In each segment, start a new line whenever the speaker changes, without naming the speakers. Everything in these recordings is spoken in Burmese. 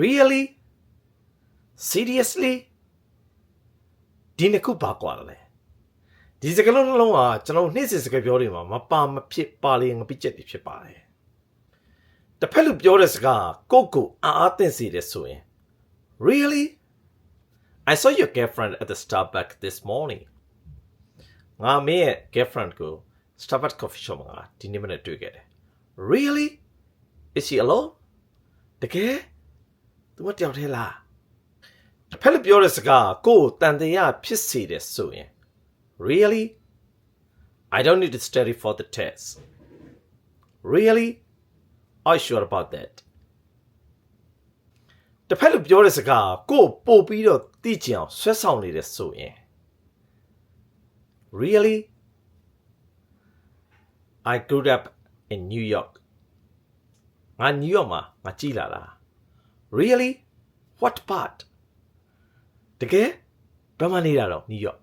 really seriously ဒီနှစ်ခုပါကွာလဲဒီစကားလုံးနှလုံးကကျွန်တော်နေ့စဉ်စကားပြောတွေမှာမပါမဖြစ်ပါလေငပိချက်တွေဖြစ်ပါတယ်တစ်ဖက်လူပြောတဲ့စကားကိုယ့်ကိုအားအားသင့်စေတယ်ဆိုရင် really I saw your girlfriend at the Starbucks this morning ငါမင်းရဲ့ girlfriend ကို Starbucks coffee shop မှာဒီနေ့မနေ့တွေ့ခဲ့တယ် really is she alone တကယ် သူမတယောက်တည်းလားတစ်ဖက်လူပြောတဲ့စကားကိုယ့်ကိုတန်တရားဖြစ်စေတယ်ဆိုရင် really I don't need to study for the test really are you sure about that တစ်ဖက်လူပြောတဲ့စကားကိုယ့်ကိုပို့ပြီးတော့သိချင်အောင်ဆွဲဆောင်နေတယ်ဆိုရင် really I grew up in New York ငါ New York မှာငါကြီးလာတာ really what part တကယ်ဘယ်မှာနေတာတော့ New York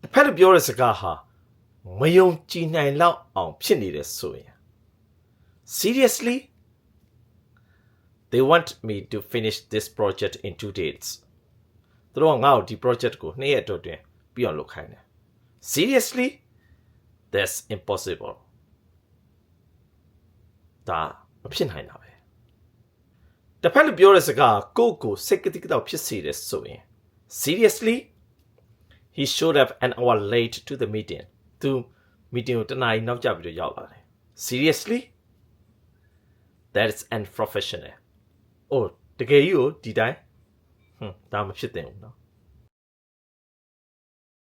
တစ်ဖက်လူပြောတဲ့စကားဟာမယုံကြည်နိုင်လောက်အောင်ဖြစ်နေတယ်ဆိုရင် seriously they want me to finish this project in two days သူတို့ကငါ့ကိုဒီ project ကိုနှစ်ရက်တော့တွင်ပြီးအောင်လုပ်ခိုင်းတယ် seriously that's impossible ဒါမဖြစ်နိုင်တာပဲ တစ်ဖက်လူပြောတဲ့စကားကိုယ့်ကိုစိတ်ကတိကတော့ဖြစ်စေတယ်ဆိုရင် seriously he showed up an hour late to the meeting သူ meeting ကိုတနားရီနောက်ကျပြီးတော့ရောက်လာတယ် seriously that is unprofessional အိုးတကယ်ကြီးကိုဒီတိုင်းဟွန်းဒါမဖြစ်သင့်ဘူးเนาะ